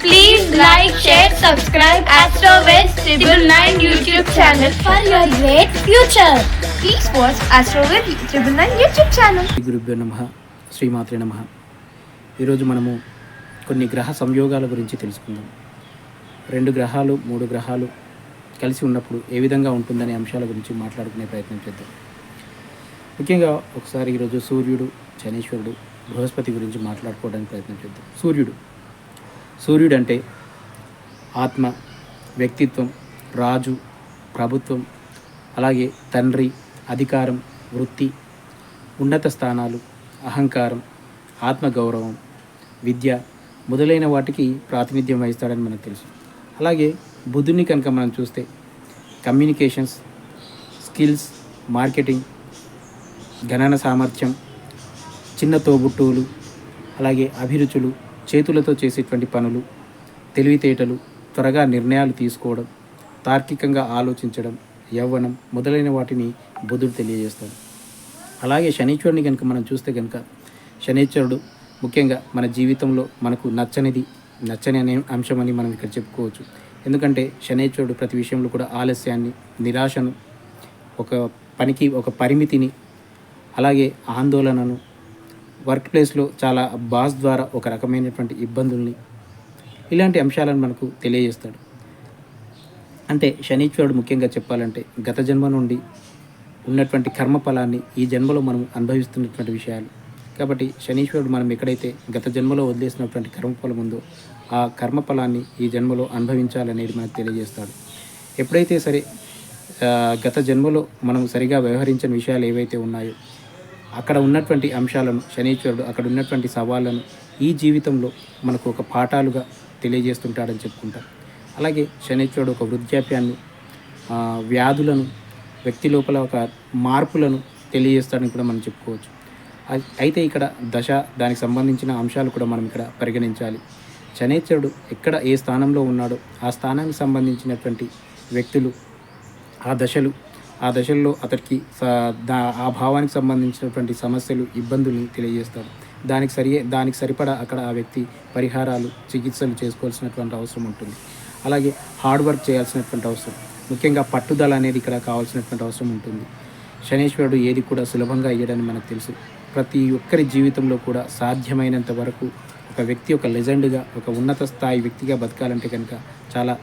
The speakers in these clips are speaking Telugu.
Please like, share, subscribe Astro West Triple Nine YouTube channel for your great future. Please watch Astro West Triple Nine YouTube channel. Shri గురుభ్యో నమ శ్రీమాత్రే నమ ఈరోజు మనము కొన్ని గ్రహ సంయోగాల గురించి తెలుసుకుందాం రెండు గ్రహాలు మూడు గ్రహాలు కలిసి ఉన్నప్పుడు ఏ విధంగా ఉంటుందనే అంశాల గురించి మాట్లాడుకునే ప్రయత్నం చేద్దాం. ముఖ్యంగా ఒకసారి ఈరోజు సూర్యుడు శనీశ్వరుడు బృహస్పతి గురించి మాట్లాడుకోవడానికి ప్రయత్నం చేద్దాం. సూర్యుడు. సూర్యుడు అంటే ఆత్మ వ్యక్తిత్వం రాజు ప్రభుత్వం అలాగే తండ్రి అధికారం వృత్తి ఉన్నత స్థానాలు అహంకారం ఆత్మగౌరవం విద్య మొదలైన వాటికి ప్రాతినిధ్యం వహిస్తాడని మనకు తెలుసు. అలాగే బుద్ధుని కనుక మనం చూస్తే కమ్యూనికేషన్స్ స్కిల్స్ మార్కెటింగ్ గణన సామర్థ్యం చిన్న తోబుట్టువులు అలాగే అభిరుచులు చేతులతో చేసేటువంటి పనులు తెలివితేటలు త్వరగా నిర్ణయాలు తీసుకోవడం తార్కికంగా ఆలోచించడం యవ్వనం మొదలైన వాటిని బుధుడు తెలియజేస్తాడు. అలాగే శనీశ్వరుని కనుక మనం చూస్తే కనుక శనీశ్వరుడు ముఖ్యంగా మన జీవితంలో మనకు నచ్చనిది నచ్చని అనే అంశమని మనం ఇక్కడ చెప్పుకోవచ్చు. ఎందుకంటే శనీశ్వరుడు ప్రతి విషయంలో కూడా ఆలస్యాన్ని నిరాశను ఒక పనికి ఒక పరిమితిని అలాగే ఆందోళనను వర్క్ ప్లేస్లో చాలా బాస్ ద్వారా ఒక రకమైనటువంటి ఇబ్బందుల్ని ఇలాంటి అంశాలను మనకు తెలియజేస్తాడు. అంటే శనీశ్వరుడు ముఖ్యంగా చెప్పాలంటే గత జన్మ నుండి ఉన్నటువంటి కర్మఫలాన్ని ఈ జన్మలో మనం అనుభవిస్తున్నటువంటి విషయాలు. కాబట్టి శనీశ్వరుడు మనం ఎక్కడైతే గత జన్మలో వదిలేసినటువంటి కర్మఫలం ఉందో ఆ కర్మఫలాన్ని ఈ జన్మలో అనుభవించాలనేది మనకు తెలియజేస్తాడు. ఎప్పుడైతే సరే గత జన్మలో మనం సరిగా వ్యవహరించిన విషయాలు ఏవైతే ఉన్నాయో అక్కడ ఉన్నటువంటి అంశాలను శనీశ్వరుడు అక్కడ ఉన్నటువంటి సవాళ్ళను ఈ జీవితంలో మనకు ఒక పాఠాలుగా తెలియజేస్తుంటాడని చెప్పుకుంటాం. అలాగే శనీశ్వరుడు ఒక వృద్ధాప్యాన్ని వ్యాధులను వ్యక్తి లోపల ఒక మార్పులను తెలియజేస్తాడని కూడా మనం చెప్పుకోవచ్చు. అయితే ఇక్కడ దశ దానికి సంబంధించిన అంశాలు కూడా మనం ఇక్కడ పరిగణించాలి. శనేశ్వరుడు ఎక్కడ ఏ స్థానంలో ఉన్నాడో ఆ స్థానానికి సంబంధించినటువంటి వ్యక్తులు ఆ దశలు ఆ దశల్లో అతడికి ఆ భావానికి సంబంధించినటువంటి సమస్యలు ఇబ్బందుల్ని తెలియజేస్తాడు. దానికి సరి దానికి సరిపడా అక్కడ ఆ వ్యక్తి పరిహారాలు చికిత్సలు చేసుకోవాల్సినటువంటి అవసరం ఉంటుంది. అలాగే హార్డ్ వర్క్ చేయాల్సినటువంటి అవసరం ముఖ్యంగా పట్టుదల అనేది ఇక్కడ కావాల్సినటువంటి అవసరం ఉంటుంది. శనీశ్వరుడు ఏది కూడా సులభంగా అయ్యాడని మనకు తెలుసు. ప్రతి ఒక్కరి జీవితంలో కూడా సాధ్యమైనంత వరకు ఒక వ్యక్తి ఒక లెజెండ్గా ఒక ఉన్నత స్థాయి వ్యక్తిగా బతకాలంటే కనుక చాలా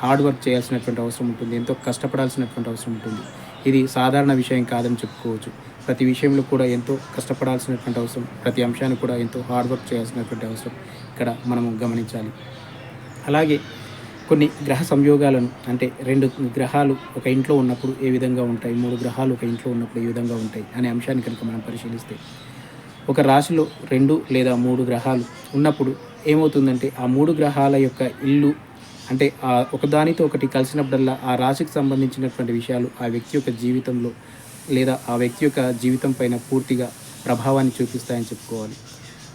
హార్డ్ వర్క్ చేయాల్సినటువంటి అవసరం ఉంటుంది ఎంతో కష్టపడాల్సినటువంటి అవసరం ఉంటుంది. ఇది సాధారణ విషయం కాదని చెప్పుకోవచ్చు. ప్రతి విషయంలో కూడా ఎంతో కష్టపడాల్సినటువంటి అవసరం ప్రతి అంశాన్ని కూడా ఎంతో హార్డ్ వర్క్ చేయాల్సినటువంటి అవసరం ఇక్కడ మనము గమనించాలి. అలాగే కొన్ని గ్రహ సంయోగాలను అంటే రెండు గ్రహాలు ఒక ఇంట్లో ఉన్నప్పుడు ఏ విధంగా ఉంటాయి మూడు గ్రహాలు ఒక ఇంట్లో ఉన్నప్పుడు ఏ విధంగా ఉంటాయి అనే అంశాన్ని కనుక మనం పరిశీలిస్తే ఒక రాశిలో రెండు లేదా మూడు గ్రహాలు ఉన్నప్పుడు ఏమవుతుందంటే ఆ మూడు గ్రహాల యొక్క ఇల్లు అంటే ఆ ఒకదానితో ఒకటి కలిసినప్పుడల్లా ఆ రాశికి సంబంధించినటువంటి విషయాలు ఆ వ్యక్తి యొక్క జీవితంలో లేదా ఆ వ్యక్తి యొక్క జీవితం పైన పూర్తిగా ప్రభావాన్ని చూపిస్తాయని చెప్పుకోవాలి.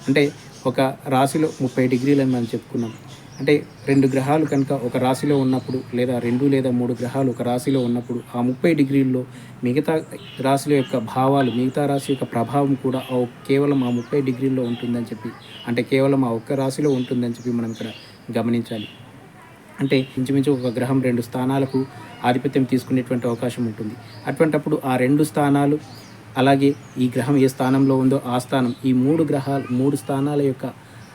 అంటే ఒక రాశిలో ముప్పై డిగ్రీలని మనం చెప్పుకున్నాం. అంటే రెండు గ్రహాలు కనుక ఒక రాశిలో ఉన్నప్పుడు లేదా రెండు లేదా మూడు గ్రహాలు ఒక రాశిలో ఉన్నప్పుడు ఆ ముప్పై డిగ్రీల్లో మిగతా రాశుల యొక్క భావాలు మిగతా రాశి యొక్క ప్రభావం కూడా ఆ కేవలం ఆ ముప్పై డిగ్రీల్లో ఉంటుందని చెప్పి అంటే కేవలం ఆ ఒక్క రాశిలో ఉంటుందని చెప్పి మనం ఇక్కడ గమనించాలి. అంటే ఇంచుమించు ఒక గ్రహం రెండు స్థానాలకు ఆధిపత్యం తీసుకునేటువంటి అవకాశం ఉంటుంది. అటువంటప్పుడు ఆ రెండు స్థానాలు అలాగే ఈ గ్రహం ఏ స్థానంలో ఉందో ఆ స్థానం ఈ మూడు గ్రహాలు మూడు స్థానాల యొక్క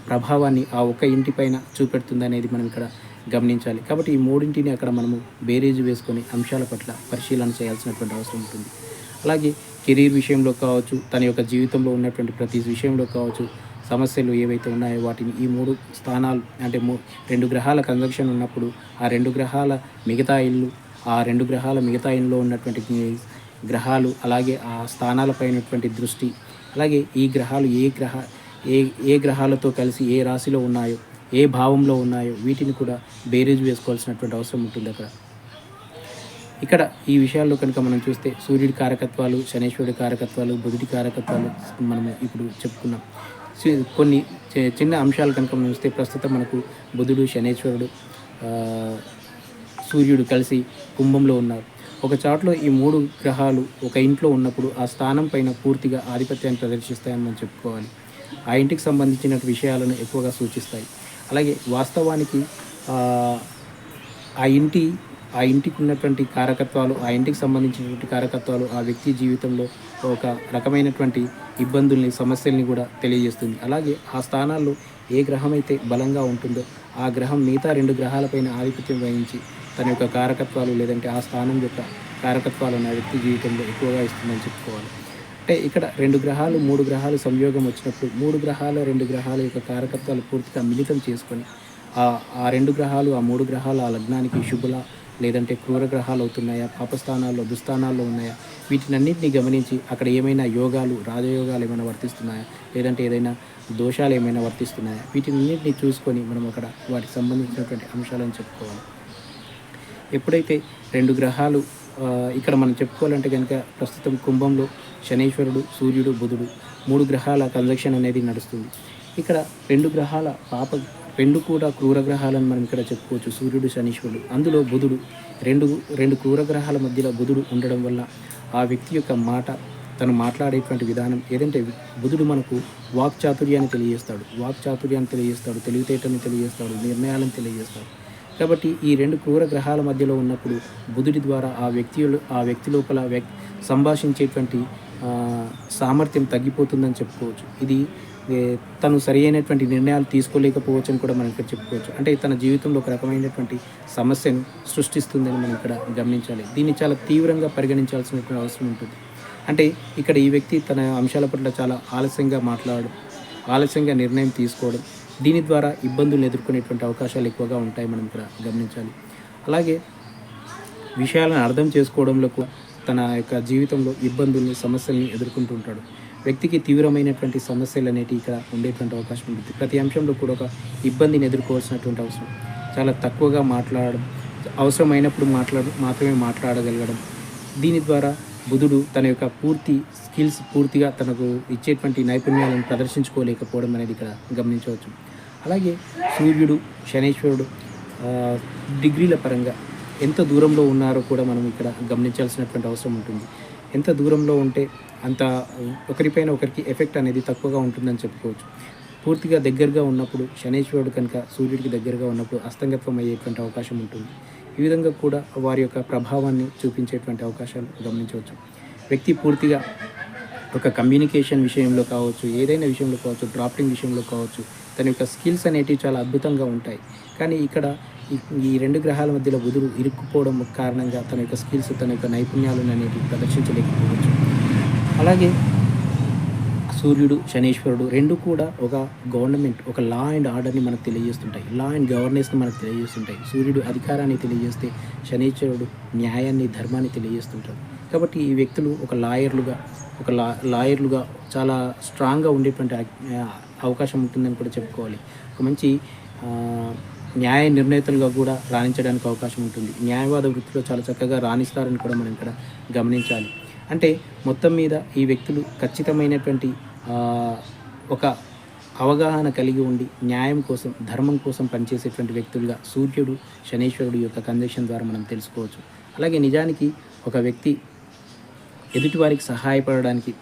ప్రభావాన్ని ఆ ఒక్క ఇంటిపైన చూపెడుతుంది అనేది మనం ఇక్కడ గమనించాలి. కాబట్టి ఈ మూడింటిని అక్కడ మనము బేరీజు వేసుకొని అంశాల పట్ల పరిశీలన చేయాల్సినటువంటి అవసరం ఉంటుంది. అలాగే కెరీర్ విషయంలో కావచ్చు తన యొక్క జీవితంలో ఉన్నటువంటి ప్రతి విషయంలో కావచ్చు సమస్యలు ఏవైతే ఉన్నాయో వాటిని ఈ మూడు స్థానాలు అంటే మూ రెండు గ్రహాల కంజంక్షన్ ఉన్నప్పుడు ఆ రెండు గ్రహాల మిగతా ఇల్లు ఆ రెండు గ్రహాల మిగతా ఇల్లులో ఉన్నటువంటి గ్రహాలు అలాగే ఆ స్థానాలపైనటువంటి దృష్టి అలాగే ఈ గ్రహాలు ఏ గ్రహ ఏ ఏ గ్రహాలతో కలిసి ఏ రాశిలో ఉన్నాయో ఏ భావంలో ఉన్నాయో వీటిని కూడా బేరీజ్ వేసుకోవాల్సినటువంటి అవసరం ఉంటుంది అక్కడ. ఇక్కడ ఈ విషయాల్లో కనుక మనం చూస్తే సూర్యుడి కారకత్వాలు శనేశ్వరుడి కారకత్వాలు బుధుడి కారకత్వాలు మనము ఇప్పుడు చెప్పుకున్నాం. కొన్ని చి- చిన్న అంశాలు కనుక మనం చూస్తే ప్రస్తుతం మనకు బుధుడు శనేశ్వరుడు సూర్యుడు కలిసి కుంభంలో ఉన్నారు. ఒక చాట్లో ఈ మూడు గ్రహాలు ఒక ఇంట్లో ఉన్నప్పుడు ఆ స్థానం పైన పూర్తిగా ఆధిపత్యాన్ని ప్రదర్శిస్తాయని మనం చెప్పుకోవాలి. ఆ ఇంటికి సంబంధించిన విషయాలను ఎక్కువగా సూచిస్తాయి. అలాగే వాస్తవానికి ఆ, ఇంటి ఆ ఇంటికి ఉన్నటువంటి కారకత్వాలు ఆ ఇంటికి సంబంధించినటువంటి కారకత్వాలు ఆ వ్యక్తి జీవితంలో ఒక రకమైనటువంటి ఇబ్బందుల్ని సమస్యల్ని కూడా తెలియజేస్తుంది. అలాగే ఆ స్థానాల్లో ఏ గ్రహం అయితే బలంగా ఉంటుందో ఆ గ్రహం మిగతా రెండు గ్రహాలపైన ఆధిపత్యం వహించి తన యొక్క కారకత్వాలు లేదంటే ఆ స్థానం యొక్క కారకత్వాలను ఆ వ్యక్తి జీవితంలో ఎక్కువగా ఇస్తుందని చెప్పుకోవాలి. అంటే ఇక్కడ రెండు గ్రహాలు మూడు గ్రహాలు సంయోగం వచ్చినప్పుడు మూడు గ్రహాల రెండు గ్రహాల యొక్క కారకత్వాలు పూర్తిగా మిళితం చేసుకొని ఆ రెండు గ్రహాలు ఆ మూడు గ్రహాలు ఆ లగ్నానికి శుభుల లేదంటే క్రూర గ్రహాలు అవుతున్నాయా పాపస్థానాల్లో దుస్థానాల్లో ఉన్నాయా? వీటినన్నింటినీ గమనించి అక్కడ ఏమైనా యోగాలు రాజయోగాలు ఏమైనా వర్తిస్తున్నాయా? లేదంటే ఏదైనా దోషాలు ఏమైనా వర్తిస్తున్నాయా? వీటినన్నింటినీ చూసుకొని మనం అక్కడ వాటికి సంబంధించినటువంటి అంశాలను చెప్పుకోవాలి. ఎప్పుడైతే రెండు గ్రహాలు ఇక్కడ మనం చెప్పుకోవాలంటే కనుక ప్రస్తుతం కుంభంలో శనీశ్వరుడు సూర్యుడు బుధుడు మూడు గ్రహాల కన్జక్షన్ అనేది నడుస్తుంది. ఇక్కడ రెండు గ్రహాల పాప రెండు కూడా క్రూర గ్రహాలను మనం ఇక్కడ చెప్పుకోవచ్చు. సూర్యుడు శనీశ్వరుడు. అందులో బుధుడు రెండు రెండు క్రూర గ్రహాల మధ్యలో బుధుడు ఉండడం వల్ల ఆ వ్యక్తి యొక్క మాట తను మాట్లాడేటువంటి విధానం ఏదంటే బుధుడు మనకు వాక్ చాతుర్యాన్ని తెలియజేస్తాడు. వాక్ చాతుర్యాన్ని తెలియజేస్తాడు తెలివితేటని తెలియజేస్తాడు నిర్ణయాలను తెలియజేస్తాడు. కాబట్టి ఈ రెండు క్రూర గ్రహాల మధ్యలో ఉన్నప్పుడు బుధుడి ద్వారా ఆ వ్యక్తి ఆ వ్యక్తి లోపల వ్యక్ సంభాషించేటువంటి సామర్థ్యం తగ్గిపోతుందని చెప్పుకోవచ్చు. ఇది తను సరి అయినటువంటి నిర్ణయాలు తీసుకోలేకపోవచ్చు అని కూడా మనం ఇక్కడ చెప్పుకోవచ్చు. అంటే తన జీవితంలో ఒక రకమైనటువంటి సమస్యను సృష్టిస్తుందని మనం ఇక్కడ గమనించాలి. దీన్ని చాలా తీవ్రంగా పరిగణించాల్సినటువంటి అవసరం ఉంటుంది. అంటే ఇక్కడ ఈ వ్యక్తి తన అంశాల పట్ల చాలా ఆలస్యంగా మాట్లాడడం ఆలస్యంగా నిర్ణయం తీసుకోవడం దీని ద్వారా ఇబ్బందులు ఎదుర్కొనేటువంటి అవకాశాలు ఎక్కువగా ఉంటాయి మనం ఇక్కడ గమనించాలి. అలాగే విషయాలను అర్థం చేసుకోవడంలో కూడా తన యొక్క జీవితంలో ఇబ్బందుల్ని సమస్యల్ని ఎదుర్కొంటూ ఉంటాడు. వ్యక్తికి తీవ్రమైనటువంటి సమస్యలు అనేటివి ఇక్కడ ఉండేటువంటి అవకాశం ఉంటుంది. ప్రతి అంశంలో కూడా ఒక ఇబ్బందిని ఎదుర్కోవాల్సినటువంటి అవసరం. చాలా తక్కువగా మాట్లాడడం అవసరమైనప్పుడు మాట్లాడ మాత్రమే మాట్లాడగలగడం. దీని ద్వారా బుధుడు తన యొక్క పూర్తి స్కిల్స్ పూర్తిగా తనకు ఇచ్చేటువంటి నైపుణ్యాలను ప్రదర్శించుకోలేకపోవడం అనేది ఇక్కడ గమనించవచ్చు. అలాగే సూర్యుడు శనేశ్వరుడు డిగ్రీల పరంగా ఎంత దూరంలో ఉన్నారో కూడా మనం ఇక్కడ గమనించాల్సినటువంటి అవసరం ఉంటుంది. ఎంత దూరంలో ఉంటే అంత ఒకరిపైన ఒకరికి ఎఫెక్ట్ అనేది తక్కువగా ఉంటుందని చెప్పుకోవచ్చు. పూర్తిగా దగ్గరగా ఉన్నప్పుడు శనేశ్వరుడు కనుక సూర్యుడికి దగ్గరగా ఉన్నప్పుడు అస్తంగత్వం అయ్యేటువంటి అవకాశం ఉంటుంది. ఈ విధంగా కూడా వారి యొక్క ప్రభావాన్ని చూపించేటువంటి అవకాశాలు గమనించవచ్చు. వ్యక్తి పూర్తిగా ఒక కమ్యూనికేషన్ విషయంలో కావచ్చు ఏదైనా విషయంలో కావచ్చు డ్రాఫ్టింగ్ విషయంలో కావచ్చు తన యొక్క స్కిల్స్ అనేటివి చాలా అద్భుతంగా ఉంటాయి. కానీ ఇక్కడ ఈ- రెండు గ్రహాల మధ్యలో బుధుడు ఇరుక్కుపోవడం కారణంగా తన యొక్క స్కిల్స్ తన యొక్క నైపుణ్యాలను అనేవి ప్రదర్శించలేకపోవచ్చు. అలాగే సూర్యుడు శనీశ్వరుడు రెండు కూడా ఒక గవర్నమెంట్ ఒక లా అండ్ ఆర్డర్ని మనకు తెలియజేస్తుంటాయి. లా అండ్ గవర్నెన్స్ని మనకు తెలియజేస్తుంటాయి. సూర్యుడు అధికారాన్ని తెలియజేస్తే శనీశ్వరుడు న్యాయాన్ని ధర్మాన్ని తెలియజేస్తుంటాడు. కాబట్టి ఈ వ్యక్తులు ఒక లాయర్లుగా ఒక లా లాయర్లుగా చాలా స్ట్రాంగ్గా ఉండేటువంటి అవకాశం ఉంటుందని కూడా చెప్పుకోవాలి. ఒక మంచి న్యాయ నిర్ణేతలుగా కూడా రాణించడానికి అవకాశం ఉంటుంది. న్యాయవాద వృత్తిలో చాలా చక్కగా రాణిస్తారని కూడా మనం ఇక్కడ గమనించాలి. అంటే మొత్తం మీద ఈ వ్యక్తులు ఖచ్చితమైనటువంటి ఒక అవగాహన కలిగి ఉండి న్యాయం కోసం ధర్మం కోసం పనిచేసేటువంటి వ్యక్తులుగా సూర్యుడు శనీశ్వరుడు యొక్క కండిషన్ ద్వారా మనం తెలుసుకోవచ్చు. అలాగే నిజానికి ఒక వ్యక్తి ఎదుటివారికి సహాయపడడానికి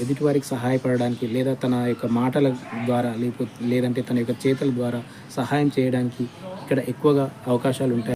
ఎదుటివారికి సహాయపడడానికి లేదా తన యొక్క మాటల ద్వారా లేకపోతే లేదంటే తన యొక్క చేతల ద్వారా సహాయం చేయడానికి ఇక్కడ ఎక్కువగా అవకాశాలు ఉంటాయి.